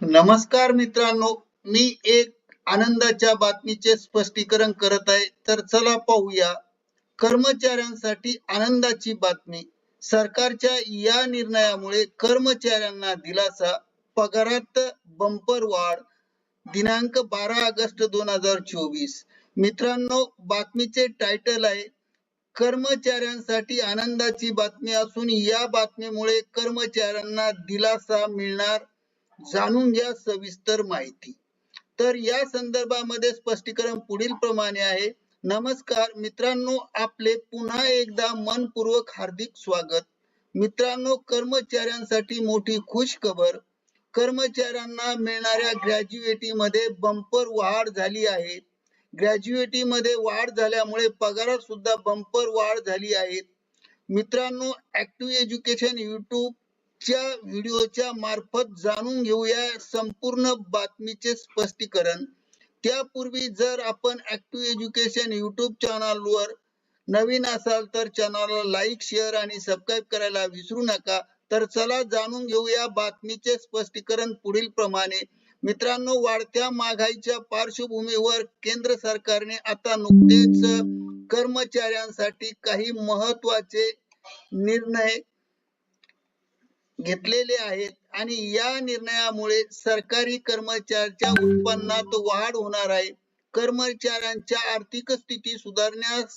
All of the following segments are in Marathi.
नमस्कार मित्रांनो मी एक आनंदाच्या बातमीचे स्पष्टीकरण करत आहे. तर चला पाहूया. कर्मचाऱ्यांसाठी आनंदाची बातमी. सरकारच्या या निर्णयामुळे कर्मचाऱ्यांना दिलासा पगारात बंपर वाढ दिनांक बारा ऑगस्ट दोन हजार चोवीस. मित्रांनो बातमीचे टायटल आहे कर्मचाऱ्यांसाठी आनंदाची बातमी असून या बातमीमुळे कर्मचाऱ्यांना दिलासा मिळणार जाणून घ्या सविस्तर माहिती. तर या संदर्भामध्ये स्पष्टीकरण पुढील प्रमाणे आहे. नमस्कार मित्रांनो आपले पुन्हा एकदा मनपूर्वक हार्दिक स्वागत. मित्रांनो कर्मचाऱ्यांसाठी मोठी खुश खबर कर्मचाऱ्यांना मिळणाऱ्या ग्रॅज्युएटी मध्ये बंपर वाढ झाली आहे. ग्रॅज्युएटी मध्ये वाढ झाल्यामुळे पगारात सुद्धा बंपर वाढ झाली आहे. मित्रांनो ऍक्टिव्ह एज्युकेशन युट्यूब च्या व्हिडिओच्या मार्फत जाणून घेऊया संपूर्ण बातमीचे स्पष्टीकरण. त्यापूर्वी जर आपण ऍक्टिव्ह एज्युकेशन युट्यूब चॅनलवर नवीन असाल तर चॅनलला लाईक शेअर आणि सबस्क्राईब करायला विसरू नका. तर चला जाणून घेऊया बातमीचे स्पष्टीकरण पुढील प्रमाणे. मित्रांनो वाढत्या महागाईच्या पार्श्वभूमीवर केंद्र सरकारने आता नुकतेच कर्मचाऱ्यांसाठी काही महत्त्वाचे निर्णय घेतलेले आहेत आणि या निर्णयामुळे सरकारी कर्मचाऱ्यांच्या उत्पन्नात वाढ होणार आहे. कर्मचाऱ्यांच्या आर्थिक स्थिती सुधारण्यास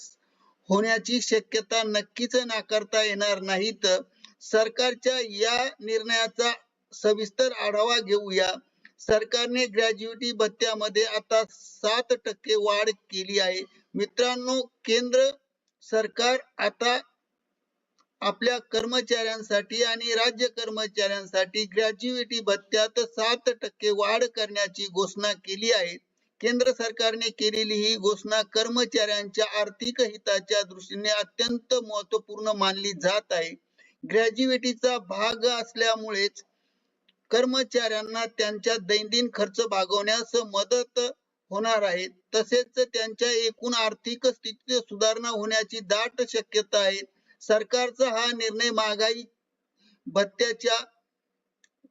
होण्याची शक्यता नक्कीच नाकारता येणार नाहीत. सरकारच्या या निर्णयाचा सविस्तर आढावा घेऊया. सरकारने ग्रॅज्युएटी भत्त्यामध्ये आता सात टक्के वाढ केली आहे. मित्रांनो केंद्र सरकार आता आपल्या कर्मचाऱ्यांसाठी आणि राज्य कर्मचाऱ्यांसाठी ग्रॅज्युएटी भत्त्यात सात टक्के वाढ करण्याची घोषणा केली आहे. केंद्र सरकारने केलेली ही घोषणा कर्मचाऱ्यांच्या आर्थिक हिताच्या दृष्टीने अत्यंत महत्त्वपूर्ण मानली जात आहे. ग्रॅज्युएटीचा भाग असल्यामुळेच कर्मचाऱ्यांना त्यांच्या दैनंदिन खर्च भागवण्यास मदत होणार आहे. तसेच त्यांच्या एकूण आर्थिक स्थितीत सुधारणा होण्याची दाट शक्यता आहे. सरकारचा हा निर्णय महागाई भत्त्याच्या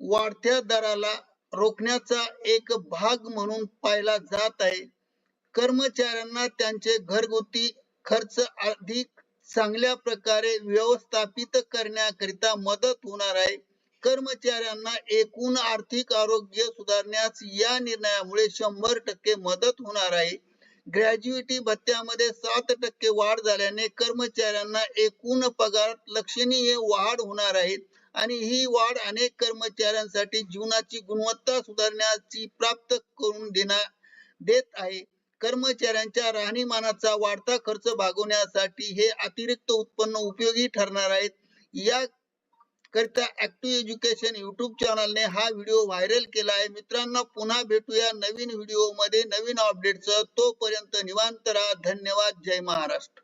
वाढत्या दराला रोखण्याचा एक भाग म्हणून पाहिला जात आहे. कर्मचाऱ्यांना त्यांचे घरगुती खर्च अधिक चांगल्या प्रकारे व्यवस्थापित करण्याकरिता मदत होणार आहे. कर्मचाऱ्यांना एकूण आर्थिक आरोग्य सुधारण्यास या निर्णयामुळे शंभर टक्के मदत होणार आहे. ग्रॅज्युएटी भत्त्यामध्ये सात टक्के वाढ झाल्याने कर्मचाऱ्यांना एकूण पगारात लक्षणीय वाढ होणार आहे आणि ही वाढ अनेक कर्मचाऱ्यांसाठी जीवनाची गुणवत्ता सुधारण्याची प्राप्त करून देणार देत आहे. कर्मचाऱ्यांच्या राहणीमानाचा वाढता खर्च भागवण्यासाठी हे अतिरिक्त उत्पन्न उपयोगी ठरणार आहेत. या करता ऍक्टिव्ह एज्युकेशन युट्यूब चॅनलने हा व्हिडिओ व्हायरल केला आहे. मित्रांनो पुन्हा भेटूया नवीन व्हिडिओमध्ये नवीन अपडेटचं तोपर्यंत निवांत राहा. धन्यवाद. जय महाराष्ट्र.